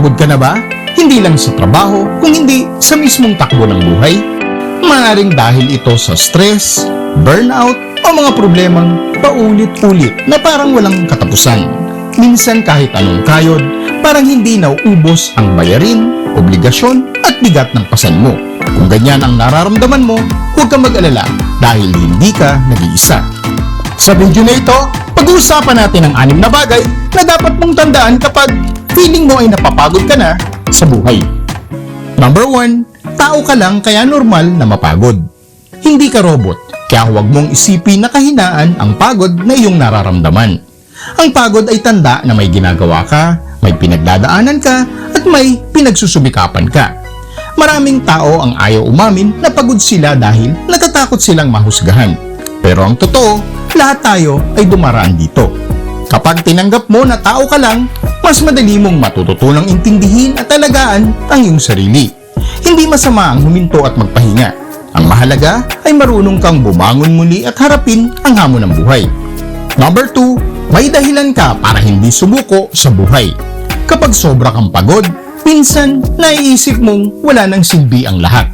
Pagod ka na ba? Hindi lang sa trabaho, kung hindi sa mismong takbo ng buhay. Maaring dahil ito sa stress, burnout, o mga problemang paulit-ulit na parang walang katapusan. Minsan kahit anong kayod, parang hindi nauubos ang bayarin, obligasyon at bigat ng pasan mo. Kung ganyan ang nararamdaman mo, huwag kang mag-alala dahil hindi ka nag-iisa. Sa video na ito, pag-uusapan natin ang anim na bagay na dapat mong tandaan kapag feeling mo ay napapagod ka na sa buhay. Number 1, tao ka lang kaya normal na mapagod. Hindi ka robot, kaya huwag mong isipin na kahinaan ang pagod na iyong nararamdaman. Ang pagod ay tanda na may ginagawa ka, may pinagdadaanan ka, at may pinagsusumikapan ka. Maraming tao ang ayaw umamin na pagod sila dahil natatakot silang mahusgahan. Pero ang totoo, lahat tayo ay dumaraan dito. Kapag tinanggap mo na tao ka lang, mas madali mong matututunang intindihin at alagaan ang iyong sarili. Hindi masama ang huminto at magpahinga. Ang mahalaga ay marunong kang bumangon muli at harapin ang hamon ng buhay. Number 2, may dahilan ka para hindi sumuko sa buhay. Kapag sobra kang pagod, minsan naiisip mong wala nang silbi ang lahat.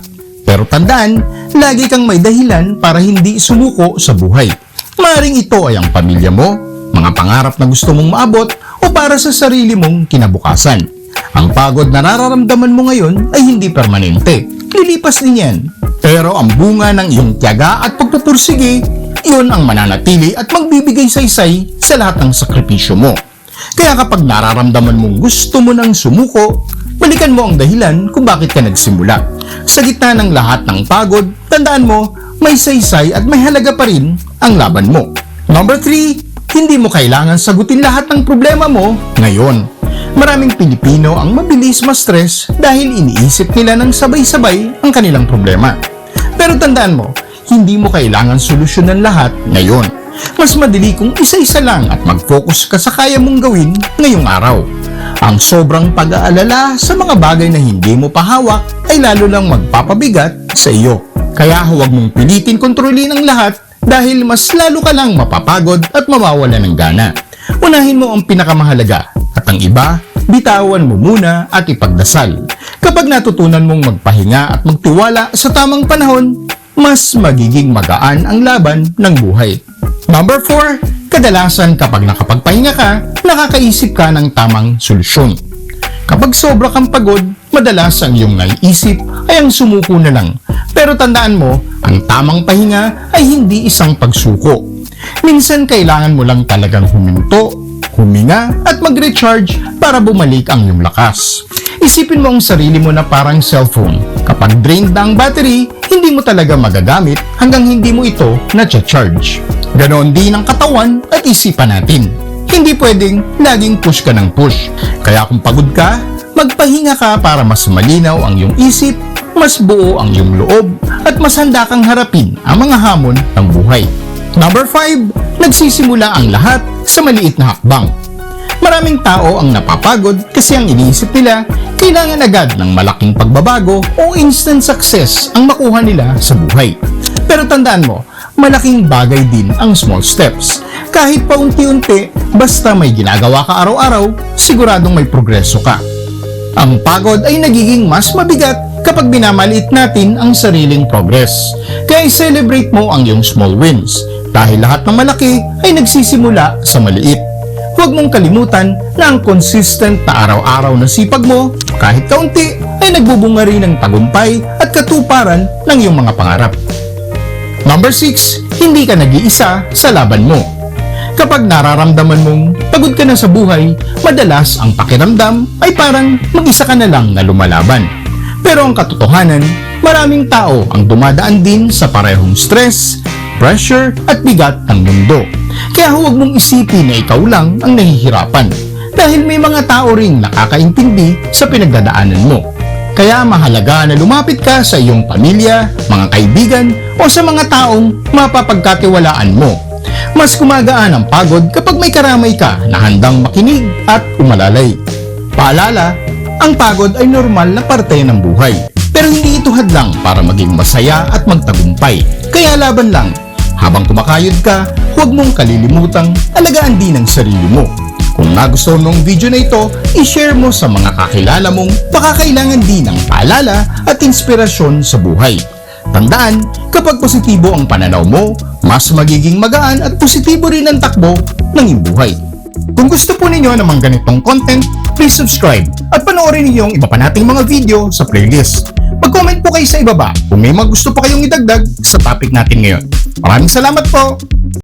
Pero tandaan, lagi kang may dahilan para hindi sumuko sa buhay. Maring ito ay ang pamilya mo, mga pangarap na gusto mong maabot o para sa sarili mong kinabukasan. Ang pagod na nararamdaman mo ngayon ay hindi permanente. Lilipas din yan. Pero ang bunga ng iyong tiyaga at pagpupursige, iyon ang mananatili at magbibigay saysay sa lahat ng sakripisyo mo. Kaya kapag nararamdaman mong gusto mo nang sumuko, balikan mo ang dahilan kung bakit ka nagsimula. Sa gitna ng lahat ng pagod, tandaan mo, may saysay at may halaga pa rin ang laban mo. Number 3, hindi mo kailangan sagutin lahat ng problema mo ngayon. Maraming Pilipino ang mabilis ma-stress dahil iniisip nila ng sabay-sabay ang kanilang problema. Pero tandaan mo, hindi mo kailangan solusyonan lahat ngayon. Mas madali kung isa-isa lang at mag-focus ka sa kaya mong gawin ngayong araw. Ang sobrang pag-aalala sa mga bagay na hindi mo pahawak ay lalo lang magpapabigat sa iyo. Kaya huwag mong pilitin kontrolin ang lahat dahil mas lalo ka lang mapapagod at mawawala ng gana. Unahin mo ang pinakamahalaga at ang iba, bitawan mo muna at ipagdasal. Kapag natutunan mong magpahinga at magtiwala sa tamang panahon, mas magiging magaan ang laban ng buhay. Number 4, kadalasan kapag nakapagpahinga ka, nakakaisip ka ng tamang solusyon. Kapag sobra kang pagod, madalas ang iyong naiisip ay ang sumuko na lang. Pero tandaan mo, ang tamang pahinga ay hindi isang pagsuko. Minsan kailangan mo lang talagang huminto, huminga at mag-recharge para bumalik ang iyong lakas. Isipin mo ang sarili mo na parang cellphone. Kapag drained na ang battery, hindi mo talaga magagamit hanggang hindi mo ito na-charge. Ganon din ang katawan at isipan natin. Hindi pwedeng laging push ka ng push. Kaya kung pagod ka, magpahinga ka para mas malinaw ang iyong isip, mas buo ang iyong loob, at mas handa kang harapin ang mga hamon ng buhay. Number 5, nagsisimula ang lahat sa maliit na hakbang. Maraming tao ang napapagod kasi ang iniisip nila, kailangan agad ng malaking pagbabago o instant success ang makuha nila sa buhay. Pero tandaan mo, malaking bagay din ang small steps. Kahit paunti-unti, basta may ginagawa ka araw-araw, siguradong may progreso ka. Ang pagod ay nagiging mas mabigat kapag binamaliit natin ang sariling progress. Kaya i-celebrate mo ang iyong small wins dahil lahat ng malaki ay nagsisimula sa maliit. Huwag mong kalimutan na ang consistent na araw-araw na sipag mo, kahit kaunti, ay nagbubunga rin ng tagumpay at katuparan ng iyong mga pangarap. Number 6, hindi ka nag-iisa sa laban mo. Kapag nararamdaman mong pagod ka na sa buhay, madalas ang pakiramdam ay parang mag-isa ka na lang na lumalaban. Pero ang katotohanan, maraming tao ang dumadaan din sa parehong stress, pressure at bigat ng mundo. Kaya huwag mong isipin na ikaw lang ang nahihirapan dahil may mga tao ring nakakaintindi sa pinagdadaanan mo. Kaya mahalaga na lumapit ka sa iyong pamilya, mga kaibigan o sa mga taong mapapagkatiwalaan mo. Mas kumagaan ang pagod kapag may karamay ka na handang makinig at umalalay. Paalala, ang pagod ay normal na parte ng buhay. Pero hindi ito hadlang para maging masaya at magtagumpay. Kaya laban lang. Habang kumakayod ka, huwag mong kalilimutang alagaan din ang sarili mo. Kung nagustuhan mo ang video na ito, i-share mo sa mga kakilala mong baka kailangan din ng paalala at inspirasyon sa buhay. Tandaan, kapag positibo ang pananaw mo, mas magiging magaan at positibo rin ang takbo ng iyong buhay. Kung gusto po ninyo ng mga ganitong content, please subscribe at panoorin niyo yung iba pa nating mga video sa playlist. Mag-comment po kayo sa ibaba kung may mga gusto pa kayong idagdag sa topic natin ngayon. Maraming salamat po!